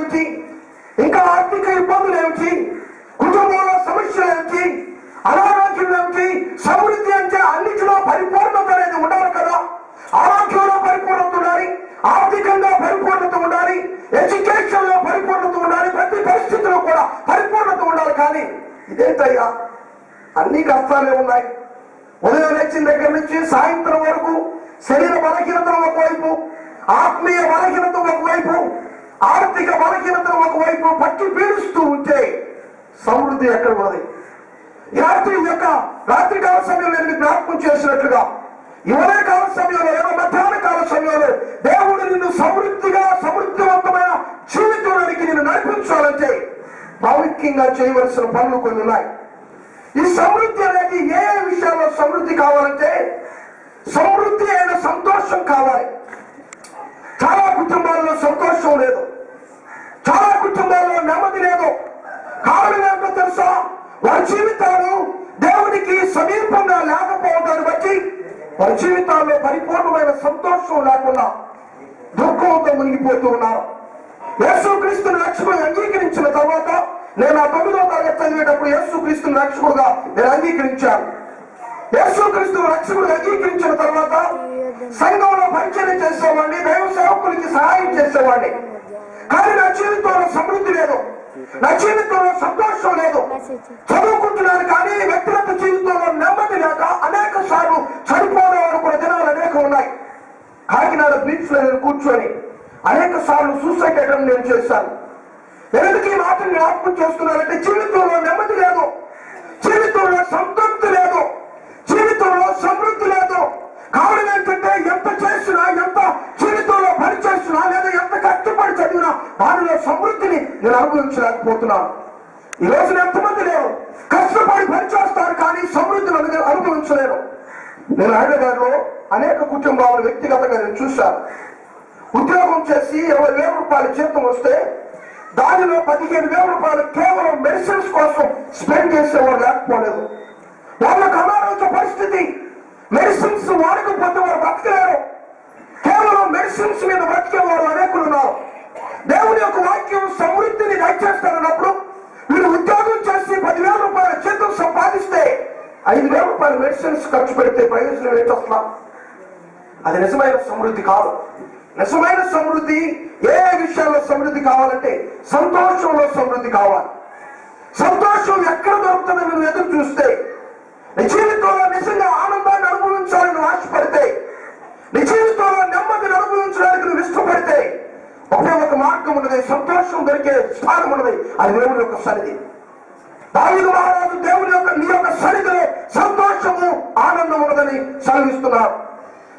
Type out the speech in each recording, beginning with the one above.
ఏమిటి? ఇంకా ఆర్థిక ఇబ్బందులు ఏమిటి? కుటుంబంలో సమస్యలు ఏమిటి? అనారోగ్యం ఏమిటి? సమృద్ధి అంటే అన్నిటిలో పరిపూర్ణత అనేది ఉండాలి కదా. ఆరోగ్యంలో పరిపూర్ణత ఉండాలి ఆర్థికంగా పరిపూర్ణత ఉండాలి ఎడ్యుకేషన్లో పరిపూర్ణత ఉండాలి ప్రతి పరిస్థితిలో కూడా పరిపూర్ణత ఉండాలి. కానీ ఇదేంటయ్యా? అన్ని కష్టాలే ఉన్నాయి. ఉదయం లేచిన దగ్గర నుంచి సాయంత్రం వరకు శరీర బలహీనతలు ఒకవైపు ఆత్మీయ బలహీనత ఒకవైపు ఆర్థిక బలహీనతలు ఒకవైపు పట్టి పీడుస్తూ ఉంటే సమృద్ధి ఎక్కడ ఉన్నది? రాత్రి యొక్క రాత్రి కాల సమయంలో నేను జ్ఞాపకం చేసినట్లుగా యువనే కాల సమయంలో ఏదో మధ్యాహ్న కాల సమయంలో దేవుడు నిన్ను సమృద్ధిగా సమృద్ధివంతమైన జీవితంలోనికి నిన్ను నడిపించాలంటే ప్రాముఖ్యంగా చేయవలసిన పనులు కొన్ని ఉన్నాయి. ఈ సమృద్ధి అనేది ఏ విషయంలో సమృద్ధి కావాలంటే సమృద్ధి అయిన సంతోషం కావాలి. చాలా కుటుంబాల్లో సంతోషం లేదు. చాలా కుటుంబాల్లో నెమ్మది లేదు. కారణం ఏంటో తెలుసా? వారి జీవితాలు దేవునికి సమీపంగా లేకపోవడాన్ని బట్టి వారి జీవితాల్లో పరిపూర్ణమైన సంతోషం లేకుండా దుఃఖంతో మునిగిపోతూ ఉన్నారు. యేసుక్రీస్తుని రక్షకుడు అంగీకరించిన తర్వాత నేను ఆ తొమ్మిదో తరగతి చదివేటప్పుడు యేసుక్రీస్తుని రక్షకుడుగా నేను అంగీకరించాను. యేసుక్రీస్తు రక్షకుడు అంగీకరించిన తర్వాత సంఘంలో పరిచయం చేసేవాడిని దైవ సేవకులకి సహాయం చేసేవాడిని. కానీ నా జీవితంలో సమృద్ధి లేదు. నా జీవితంలో సంతోషం లేదు. చదువుకుంటున్నాను కానీ వ్యక్తిగత జీవితంలో నెమ్మది లేక అనేక సార్లు చనిపోవడం అనుకున్న దినాలు అనేక ఉన్నాయి. కాకినాడ బీచ్లో నేను కూర్చొని అనేక సార్లు సూసైడ్ అటెంప్ట్ నేను చేశాను. ఎందుకు ఈ మాటను జ్ఞాపకం చేస్తున్నారంటే జీవితంలో నెమ్మది లేదు. జీవితంలో సంతృప్తి లేదు. జీవితంలో సమృద్ధి లేదు. కారణం ఏంటంటే ఎంత చేసినా వారిలో సమృద్ధిని నేను అనుభవించలేకపోతున్నాను. ఈ రోజున ఎంతమంది లేరు? కష్టపడి పని చేస్తారు కానీ సమృద్ధిని అనుభవించలేరు. నేను హైదరాబాద్లో అనేక కుటుంబాలను వ్యక్తిగతంగా నేను చూశాను. ఉద్యోగం చేసి ఇరవై వేల రూపాయల జీతం వస్తే దానిలో పదిహేను వేల రూపాయలు కేవలం మెడిసిన్స్ కోసం స్పెండ్ చేసేవారు లేకపోలేదు. వాళ్ళకు అనారోగ్య పరిస్థితి మెడిసిన్స్ వాడకపోతే వారు బ్రతకలేరు. కేవలం మెడిసిన్స్ మీద బ్రతికేవారు అనేకులు ఉన్నారు. యొక్క వాక్యం సమృద్ధిని దయచేస్తారన్నప్పుడు మీరు ఉద్యోగం చేసి పదివేల రూపాయల జీతం సంపాదిస్తే ఐదు వేల రూపాయల మెడిసిన్స్ ఖర్చు పెడితే ప్రయోజనం ఏంటి అసలు? అది నిజమైన సమృద్ధి కాదు. నిజమైన సమృద్ధి ఏ విషయాల్లో సమృద్ధి కావాలంటే సంతోషంలో సమృద్ధి కావాలి. సంతోషం ఎక్కడ దొరుకుతుందో నువ్వు ఎదురు చూస్తే నీ జీవితంలో నిజంగా ఆనందాన్ని అనుభవించాలని నువ్వు ఆశపడితే నీ జీవితంలో నెమ్మదిని అనుభవించడానికి నువ్వు ఇష్టపడితే ఒకే ఒక మార్గం ఉన్నది సంతోషం దొరికే స్థానం ఉన్నది అది దేవుని యొక్క సన్నిధి దావిదు మహారాజు దేవుని యొక్క నీ యొక్క సన్నిధిలో సంతోషము ఆనందం ఉన్నదని సెలవిస్తున్నారు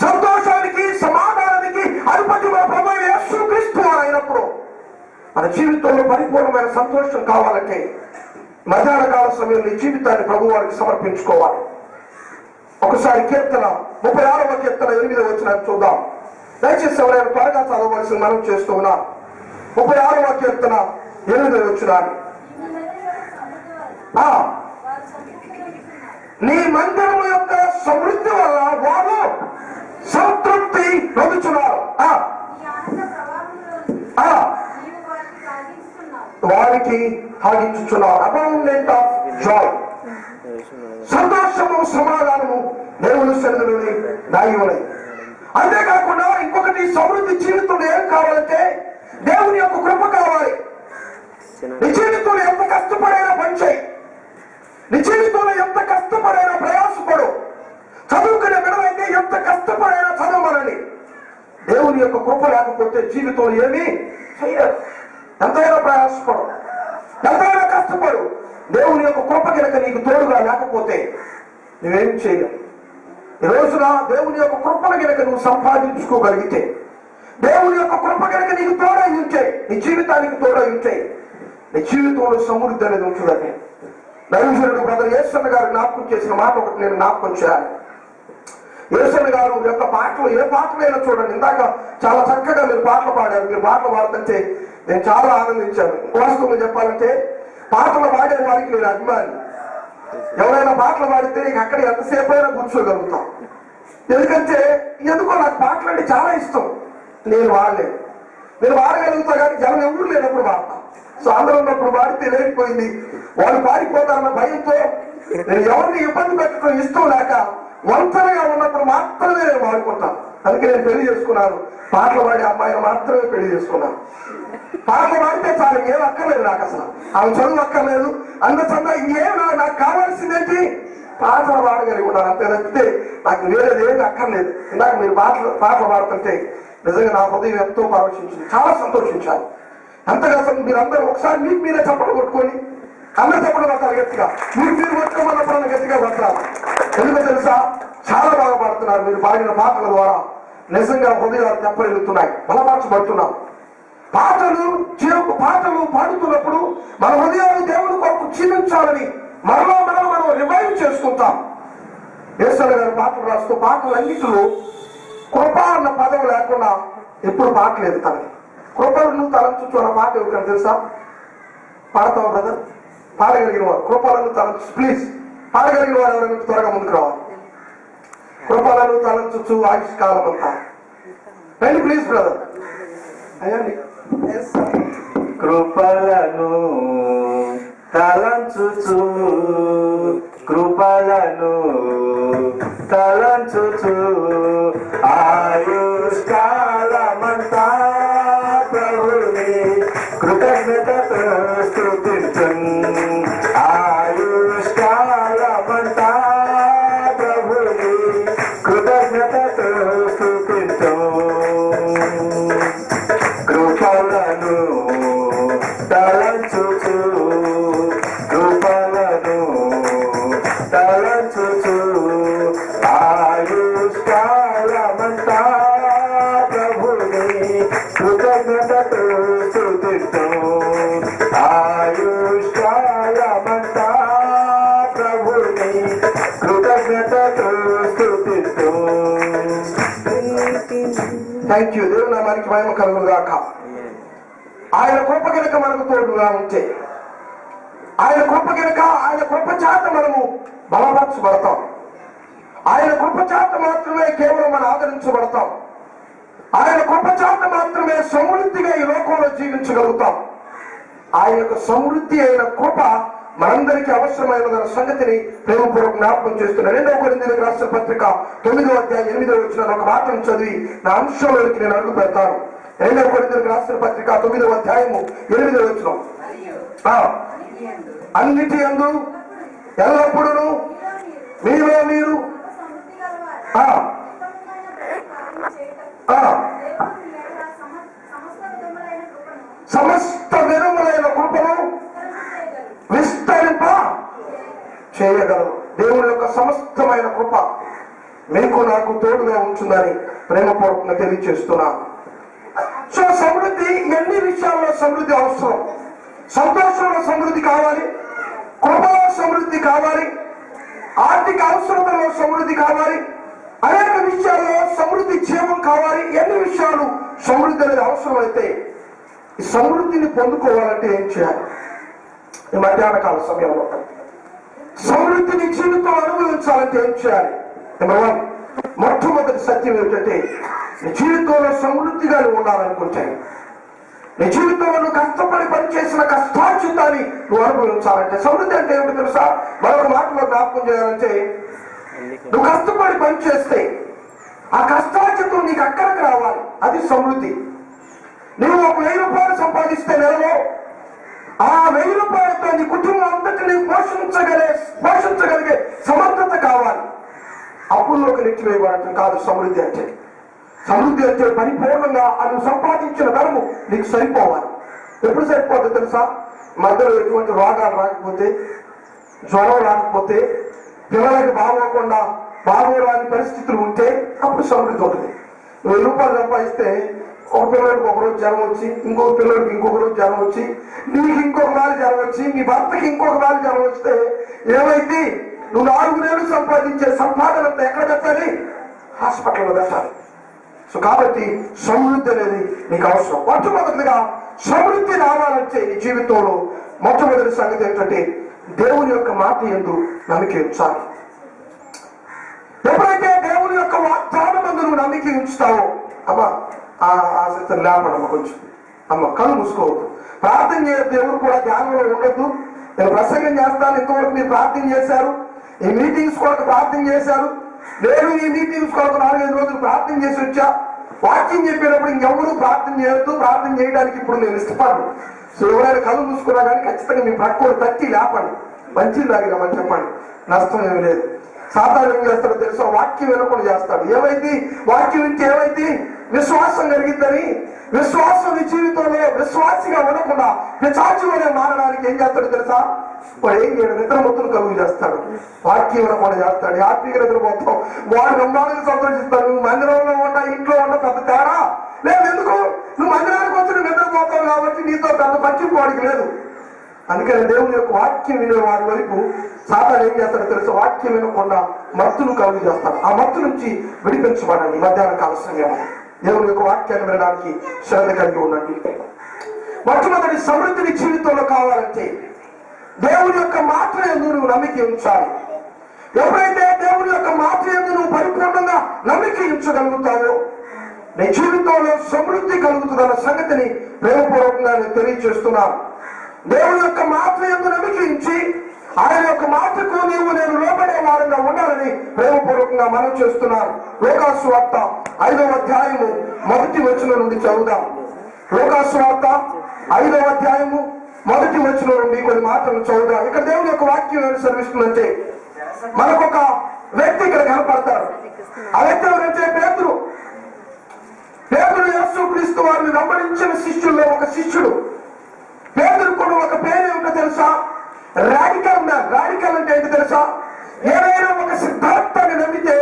సంతోషానికి సమాధానానికి అధిపతి మా ప్రభు యేసు క్రీస్తు వారు అయినప్పుడు మన జీవితంలో పరిపూర్ణమైన సంతోషం కావాలంటే మధ్యాహ్న కాల సమయంలో ఈ జీవితాన్ని ప్రభు వారికి సమర్పించుకోవాలి. ఒకసారి కీర్తన ముప్పై ఆరవ కీర్తన ఎనిమిదవ వచ్చిన చూద్దాం. దయచేసి ఎవరైనా త్వరగా చదవవలసిన మనం చేస్తూ ఉన్నాం. ముప్పై ఆరవ కీర్తన ఎనిమిదవ వచ్చిన ఆ, నీ మందిరం యొక్క సమృద్ధి వల్ల వారు సంతృప్తి పొందుతున్నారు ఆ, ఆ, వారికి అబౌండెంట్ ఆఫ్ జాయ్ సంతోషము సమాధానము దేవుని సన్నిధిలోని దాగి అంతేకాకుండా ఇంకొకటి సమృద్ధి జీవితంలో ఏం కావాలంటే దేవుని యొక్క కృప కావాలి. నీ జీవితంలో ఎంత కష్టపడైనా పనిచేయి నీ జీవితంలో ఎంత కష్టపడైనా ప్రయాసపడు. చదువుకునే బిడ్డలైతే ఎంత కష్టపడైనా చదవమనండి. దేవుని యొక్క కృప లేకపోతే జీవితంలో ఏమీ చెయ్యరు. ఎంతైనా ప్రయాసపడు ఎంతైనా కష్టపడు. దేవుని యొక్క కృప కనుక నీకు తోడుగా లేకపోతే నువ్వేం చేయలేవు. ఈ రోజున దేవుని యొక్క కృపను కనుక నువ్వు సంపాదించుకోగలిగితే దేవుని యొక్క కృప కనుక నీకు తోడై ఉంటే నీ జీవితానికి తోడై ఉంటే నీ జీవితంలో సమృద్ధి అనేది ఉంటుందని. నరేంద్రుడు బ్రదర్ యేసన్న గారు జ్ఞాపకం చేసిన మాట ఒకటి నేను జ్ఞాపకం చేయాలి. యేసన్న గారు యొక్క పాటలు ఏ పాటలైనా చూడండి. ఇందాక చాలా చక్కగా మీరు పాటలు పాడారు. మీరు పాటలు పాడుతుంటే నేను చాలా ఆనందించాను. వాస్తవంగా చెప్పాలంటే పాటలు పాడే వారికి నేను అభిమాని. ఎవరైనా పాటలు పాడితే నీకు అక్కడ ఎంతసేపు అయినా కూర్చోగలుగుతాం. ఎందుకంటే ఎందుకో నాకు పాటలు అంటే చాలా ఇష్టం. నేను వాడలేను నేను వాడగలుగుతా కానీ జనం ఎవరు లేనప్పుడు వాడతాం. సో అందరూ ఉన్నప్పుడు వాడితే లేకపోయింది వాళ్ళు పారిపోతారన్న భయంతో నేను ఎవరిని ఇబ్బంది పెట్టడం ఇష్టం లేక ఒంటరిగా ఉన్నప్పుడు మాత్రమే నేను వాడుకుంటాను. అందుకే నేను పెళ్ళి చేసుకున్నాను. పాటలు పాడే అమ్మాయిని మాత్రమే పెళ్ళి చేసుకున్నాను. పాటలు పాడితే చాలు ఏం అక్కర్లేదు నాకు అసలు. ఆమె చదువు అక్కర్లేదు. అందుచంద ఏం నాకు నాకు కావాల్సిందేంటి? పాటలు పాడగలిగి ఉన్నాను అంతే తప్పితే నాకు వేరేది ఏమి అక్కర్లేదు. ఇందాక మీరు పాటలు పాటలు పాడుతుంటే నిజంగా నా హృదయం ఎంతో పరవశించింది చాలా సంతోషించాను అంతగా అసలు మీరందరూ ఒకసారి మీకు మీరే చప్పట్లు కొట్టుకొని అందరు చప్పట్లు పడతారు గట్టిగా. మీరు మీరు కొట్టుకోమన్నప్పుడు గట్టిగా పడతారు ఎందుకో తెలుసా? చాలా బాగా పాడుతున్నారు మీరు పాడిన పాటల ద్వారా. నిజంగా హృదయాలు తెప్పరిల్లుతున్నాయి. బలపరచబడుతున్నాం పాటలు జీవపు పాటలు పాడుతున్నప్పుడు మన హృదయాలు దేవుని కొరకు జీవించాలని మరలా మనం మనం రివైవ్ చేసుకుంటాం. ఏసల గారు పాటలు రాస్తూ పాటలన్నిటిలో కృప అన్న పదం లేకుండా ఎప్పుడు పాటలేదు తనకి. కృపలను తలంచు అన్న మాట ఎవరికైనా తెలుసా? పాడతావు బ్రదర్ పాడగలిగిన వారు. కృపలను తలంచు. ప్లీజ్ పాడగలిగిన వారు ఎవరైనా త్వరగా ముందుకు రావాలి. కృపలను తలంచు ఆయుష్కాలం అంతా రండి ప్లీజ్ బ్రదర్ అయ్యండి. కృపలను తలంచుచు కృపలను తలంచుచు ఆయుష్కాలం మనకు తోడుగా ఉంటే ఆయన కృప కనుక ఆయన కృప చేత మనము బలపరచబడతాం. ఆయన కృప చేత మాత్రమే కేవలం మనం ఆదరించబడతాం. ఆయన కృప చేత మాత్రమే సమృద్ధిగా ఈ లోకంలో జీవించగలుగుతాం. ఆయనకు సమృద్ధి అయిన కృప మనందరికీ అవసరమైన సంగతిని ప్రేమపూర్వక జ్ఞాపకం చేస్తున్నా రెండవ కొరింథీయులకు రాష్ట్ర పత్రిక తొమ్మిదో అధ్యాయం ఎనిమిదో వచ్చిన ఒక వాక్యం చదివి నా అంశంలోకి నేను అడుగు పెడతాను. రెండవ కొరిందరికి రాష్ట్ర పత్రిక తొమ్మిదవ అధ్యాయము ఎనిమిదవ వచ్చిన అన్నిటి అందు ఎల్లప్పుడూ మీలో మీరు ఆ, సమస్త విధములైన కృపను విస్తరింప చేయగలరు. దేవుని యొక్క సమస్తమైన కృప మీకు నాకు తోడుగా ఉంటుందని ప్రేమపూర్వకంగా తెలియజేస్తున్నాను సో సమృద్ధి ఎన్ని విషయాల్లో సమృద్ధి అవసరం? సంతోషంలో సమృద్ధి కావాలి కృపలో సమృద్ధి కావాలి ఆర్థిక అవసరతలో సమృద్ధి కావాలి అనేక విషయాల్లో సమృద్ధి క్షేమం కావాలి ఎన్ని విషయాలు సమృద్ధి అనేది అవసరమైతే ఈ సమృద్ధిని పొందుకోవాలంటే ఏం చేయాలి? ఈ మధ్యాహ్న కాల సమయంలో. సమృద్ధిని జీవితం అనుభవించాలంటే ఏం చేయాలి? నెంబర్ వన్ మొట్టమొదటి సత్యం ఏమిటంటే నీ జీవితంలో సమృద్ధిగా నువ్వు ఉండాలనుకుంటే నీ జీవితంలో నువ్వు కష్టపడి పనిచేసిన కష్టార్జితాన్ని నువ్వు అనుభవించాలంటే సమృద్ధి అంటే ఏమిటి తెలుసా? మరొక మాటలో జ్ఞాపకం చేయాలంటే నువ్వు కష్టపడి పనిచేస్తే ఆ కష్టార్జితం నీకు అక్కడికి రావాలి. అది సమృద్ధి. నువ్వు ఒక వెయ్యి రూపాయలు సంపాదిస్తే నెలలో ఆ వెయ్యి రూపాయలతో నీ కుటుంబం అంతటిని పోషించగలే పోషించగలిగే సమర్థత కావాలి. అప్పుల్లోకి నెట్టివేయబడటం కాదు సమృద్ధి అంటే. సమృద్ధి అంటే పరిపూర్ణంగా అది సంపాదించిన ధనము నీకు సరిపోవాలి. ఎప్పుడు సరిపోతుంది తెలుసా? మధ్యలో ఎటువంటి రోగాలు రాకపోతే జ్వరం రాకపోతే పిల్లలకి బాగోకుండా బాగోరాని పరిస్థితులు ఉంటే అప్పుడు సమృద్ధి ఉంటుంది వెయ్యి రూపాయలు సంపాదిస్తే ఒక పిల్లడికి ఒకరోజు జ్వరం వచ్చి ఇంకొక పిల్లడికి ఇంకొక రోజు జ్వరం వచ్చి నీకు ఇంకొక నాలుగు జ్వరం వచ్చి మీ భర్తకి ఇంకొక నాలుగు జ్వరం వస్తే ఏమైంది? నువ్వు నాలుగు నెలలు సంపాదించే సంపాదన ఎక్కడ పెట్టాలి? హాస్పిటల్లో పెట్టాలి. సో కాబట్టి సమృద్ధి అనేది నీకు అవసరం. మొట్టమొదటిగా సమృద్ధి రావాలంటే నీ జీవితంలో మొట్టమొదటి సంగతి ఏంటంటే దేవుని యొక్క మాట ఎందు నమ్మిక ఉంచాలి. ఎప్పుడైతే దేవుని యొక్క వాగ్దానం ఎందు నువ్వు నమ్మిక ఉంచుతావో అమ్మా ఆ ఆసక్తిని లేపడమ్మ కొంచెం అమ్మ కళ్ళు మూసుకోవద్దు. ప్రార్థన చేయొద్దు దేవుడు కూడా ధ్యానంలో ఉండొద్దు. నేను ప్రసంగం చేస్తాను ఇంతవరకు మీరు ప్రార్థన చేశారు. ఈ మీటింగ్స్ కూడా ప్రార్థన చేశారు. నేను ఈ మీటింగ్స్ కొరకు నాలుగైదు రోజులు ప్రార్థన చేసి వచ్చా. వాక్యం చెప్పేటప్పుడు ఇంకెవరూ ప్రార్థన చేయొద్దు. ప్రార్థన చేయడానికి ఇప్పుడు నేను ఇష్టపడను. సో ఎవరైనా కళ్ళు మూసుకున్నా కానీ ఖచ్చితంగా మీ ప్రక్కడు తట్టి లేపండి. మంచిది తాగినామని చెప్పండి. నష్టం ఏమి లేదు. సాధారణ ఏం చేస్తాడో తెలుసా? వాక్యం వినకుండా చేస్తాడు. ఏమైంది? వాక్యం నుంచి ఏమైంది? విశ్వాసం కలిగిద్దని విశ్వాసం నీ జీవితంలో విశ్వాసిగా ఉండకుండా పిచాచులోనే మారడానికి ఏం చేస్తాడో తెలుసా? వాడు ఏం చేయడు? నిద్ర మొత్తం కలుగు చేస్తాడు. వాక్యం కూడా చేస్తాడు. హ్యాపీగా మొత్తం వాడు బ్రహ్మాండంగా సంతోషిస్తాడు. నువ్వు మందిరంలో ఉంటా ఇంట్లో ఉన్న పెద్ద తేడా లేదు. ఎందుకు? నువ్వు మందిరానికి వచ్చి నువ్వు నిద్రపోతావు కాబట్టి నీతో పెద్ద పట్టింపు వాడికి లేదు. అందుకని దేవుని యొక్క వాక్యం వినే వారి వైపు సాధారణ ఏం చేస్తాడో తెలుసు? వాక్యం వినకుండా మత్తును కలుగు చేస్తాడు. ఆ మత్తు నుంచి విడిపించబడండి. మధ్యాహ్న కాల సమయం దేవుని యొక్క వాక్యాన్ని వినడానికి శ్రద్ధ కలిగి ఉండండి. మొట్టమొదటి సమృద్ధిని జీవితంలో కావాలంటే దేవుని యొక్క మాట ఎందు నువ్వు నమ్మిక ఉంచాలి. ఎవరైతే దేవుని యొక్క మాట ఎందు నువ్వు పరిపూర్ణంగా నమ్మిక ఉంచగలుగుతావో నీ జీవితంలో సమృద్ధి కలుగుతుందన్న సంగతిని ప్రేమపూర్వకంగా నేను తెలియజేస్తున్నాను దేవుని యొక్క మాట ఎందు నమ్మికించి ఆయన యొక్క మాటకు నీవు నేను లోపడే వారంగా ఉండాలని ప్రేమపూర్వకంగా మనం చేస్తున్నాను లోకాసు వార్త ఐదవ అధ్యాయము మొదటి వచ్చిన నుండి చదువుదాం. లోకాసు వార్త ఐదవ అధ్యాయము మొదటి వచనం నుండి కొన్ని మాటలు చదువుదాం ఇక్కడ దేవుని యొక్క వాక్యం ఏమి సెలవిస్తుందంటే మనకొక వ్యక్తి ఇక్కడ కనపడతారు ఆ వ్యక్తి ఎవరంటే పేతురు. పేదలు యేసు క్రీస్తు వారిని వెంబడించిన శిష్యుల్లో ఒక శిష్యుడు పేదలు కూడా ఒక పేరు ఏమిటో తెలుసా రాడికల్ మ్యాన్ రాడికల్ అంటే ఏంటి తెలుసా ఏదైనా ఒక సిద్ధాంతాన్ని నమ్మితే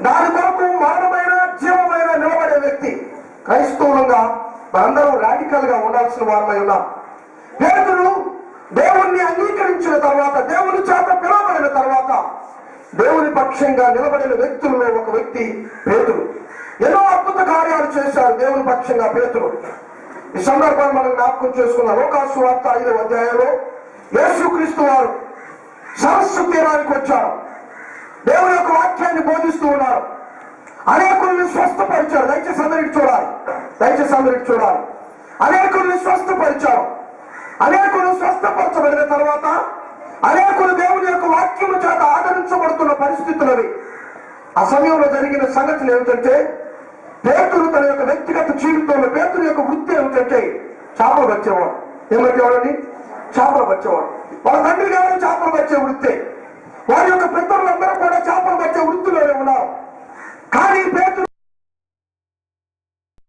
దాని కొరకు మరణమైన జీవమైన నిలబడే వ్యక్తి క్రైస్తవులుగా మనందరం రాడికల్గా ఉండాల్సిన వారమై ఉన్నాం పేదలు దేవుణ్ణి అంగీకరించిన తర్వాత దేవుని చేత పిలువబడిన తర్వాత దేవుని పక్షంగా నిలబడిన వ్యక్తుల్లో ఒక వ్యక్తి పేతుడు ఎన్నో అద్భుత కార్యాలు చేశారు దేవుని పేతుడు ఈ సందర్భాన్ని మనం జ్ఞాపకం చేసుకున్న లోకాసు వార్త ఐదవ అధ్యాయంలో యేసుక్రీస్తు వారు సరస్సు తీరానికి వచ్చారు. దేవుని యొక్క వాక్యాన్ని బోధిస్తూ ఉన్నారు. అనేకుల్ని స్వస్థపరిచారు. దయచేసి అందరికి చూడాలి. దయచేసి అందరికి చూడాలి. అనేకుల్ని స్వస్థపరిచారు. అనేకులు స్వస్థపరచబడిన తర్వాత అనేకులు దేవుని యొక్క వాక్యము చేత ఆదరించబడుతున్న పరిస్థితులవి. ఆ సమయంలో జరిగిన సంగతులు ఏమిటంటే పేతులు తన యొక్క వ్యక్తిగత జీవితంలో పేతుల యొక్క వృత్తి ఏమిటంటే చేపలు పట్టేవాడు ఏమట్టేవాడని చేపలు పట్టేవాడు వాళ్ళ తండ్రి గారు చేపలు వచ్చే వృత్తే. వారి యొక్క పితరులందరూ కూడా చేపలు పట్టే వృత్తిలోనే ఉన్నారు. కానీ పేతురు